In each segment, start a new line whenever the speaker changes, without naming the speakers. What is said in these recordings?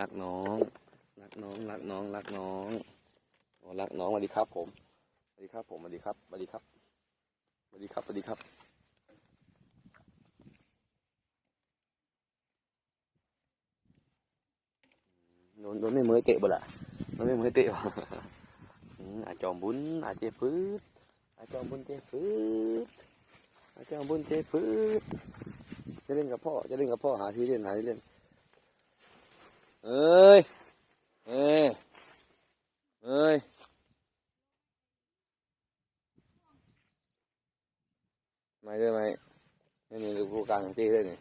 รักน้อง รักน้อง รักน้อง รักน้องโอ้รักน้องสวัสดีครับผมสวัสดีครับผมสวัสดีครับสวัสดีครับสวัสดีครับสวัสดีครับโดนโดนไม่เมื่อยเตะบ่ล่ะโดนไม่เมื่อยเตะบ่อืมอาจอมบุญอาเจฟืดอาจอมบุญเจฟืดอาจอมบุญเจฟืดจะเล่นกับพ่อจะเล่นกับพ่อหาที่เล่นหาที่เล่น เอ้ย เอ้ยเอ้ยไม่ได้ไหมนี่นี่ดูผู้กลางที่ด้วยนี่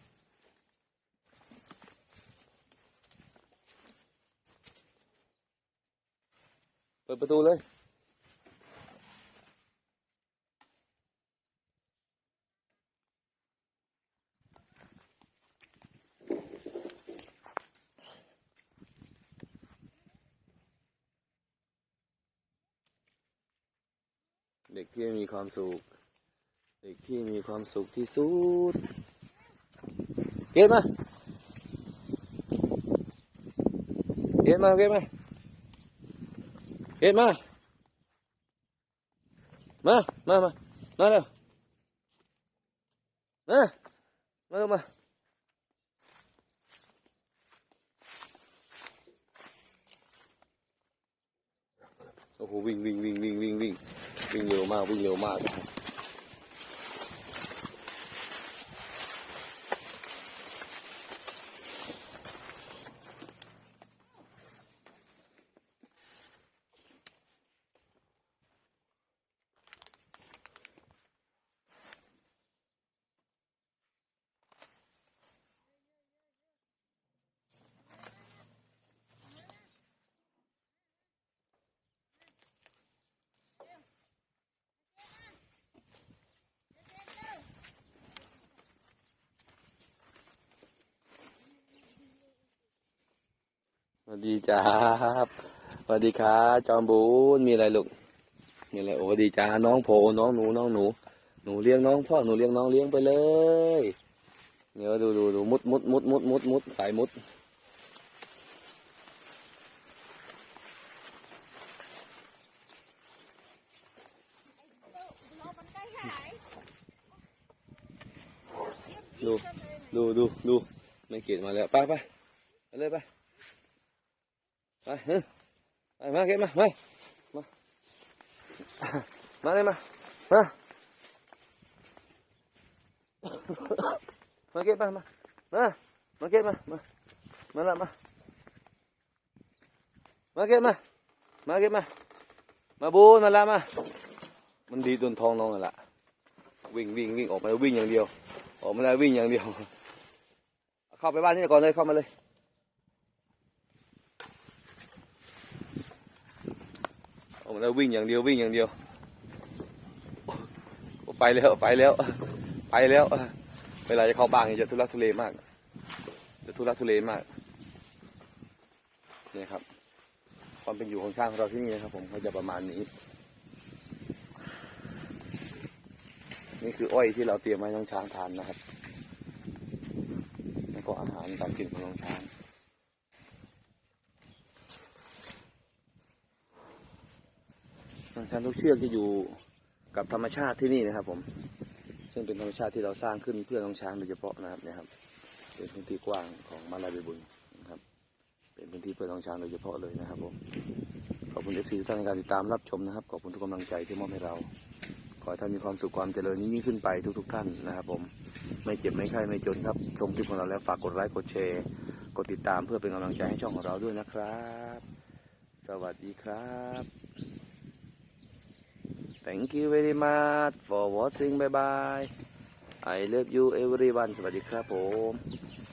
เปิดประตูเลย เด็กที่มีความสุข เด็กที่มีความสุขที่สุด เกดมา เกดมา เกดมา เกดมา มา มา มา มาเร็วมา มาเร็วมาโอ้โหวิ่งวิ่งวิ่งวิ่งวิ่งวิ่ง วิ่งเร็วมากวิ่งเร็วมาก วัสดีจ้าครับสวัสดีครับจอมบูนมีอะไรลูกมีอะไรโอ้สวัสดีจ้าน้องโผน้องหนูน้องหนูหนูเลี้ยงน้องพ่อหนูเลี้ยงน้องเลี้ยงไปเลยเดี๋ยดูดูดูมุดมุดมุดมุดมุดมุดสายมุดดูดูดูดูไม่เกลียดมาแล้วไปไปไปเลยไป ไปเฮ้ยไปมาเกลียดมามามามาเลยมามามาเกลียดมามามามาเกลียดมามามาละมามาเกลียดมามาเกลียดมามาบูนมาละมามันดีโดนทองน้องนั่แหละวิ่งวิ่งวิ่งออกมาวิ่งอย่างเดียวออกมาแล้ววิ่งอย่างเดียวเข้าไปบ้านนี่ก่อนเลยเข้ามาเลย ออกมาแล้ววิ่งอย่างเดียววิ่งอย่างเดียวไปแล้วไปแล้ว ไปแล้ว เวลาจะเข้าบ้านจะทุรักทุเลมาก จะทุรักทุเลมากนี่ครับ ความเป็นอยู่ของช้างของเราที่นี่นะครับ ผมเขาจะประมาณนี้ นี่คืออ้อยที่เราเตรียมไว้ให้น้องช้างทานนะครับแล้วก็อาหารการกินของน้องช้าง น้อง ช้างทุกเชือกจะอยู่กับธรรมชาติที่นี่นะครับ ผม ซึ่งเป็นธรรมชาติที่เราสร้างขึ้นเพื่อน้องช้างโดยเฉพาะนะครับเนะครับ เป็นพื้นที่กว้างของมาลายบุญนะครับ เป็นพื้นที่เพื่อน้องช้างโดยเฉพาะเลยนะครับผมขอบคุณเอฟซีทุกท่านในการติดตามรับชมนะครับขอบคุณทุกกำลังใจที่มอบให้เรา ขอให้ท่านมีความสุขความเจริญยิ่งขึ้นไปทุก ๆ ท่านนะครับผมไม่เจ็บไม่ไข้ไม่จนครับชมคลิปของเราแล้วฝากกดไลค์กดแชร์กดติดตามเพื่อเป็นกำลังใจให้ช่องของเราด้วยนะครับ สวัสดีครับ Thank you very much for watching bye bye I love you everyone สวัสดีครับผม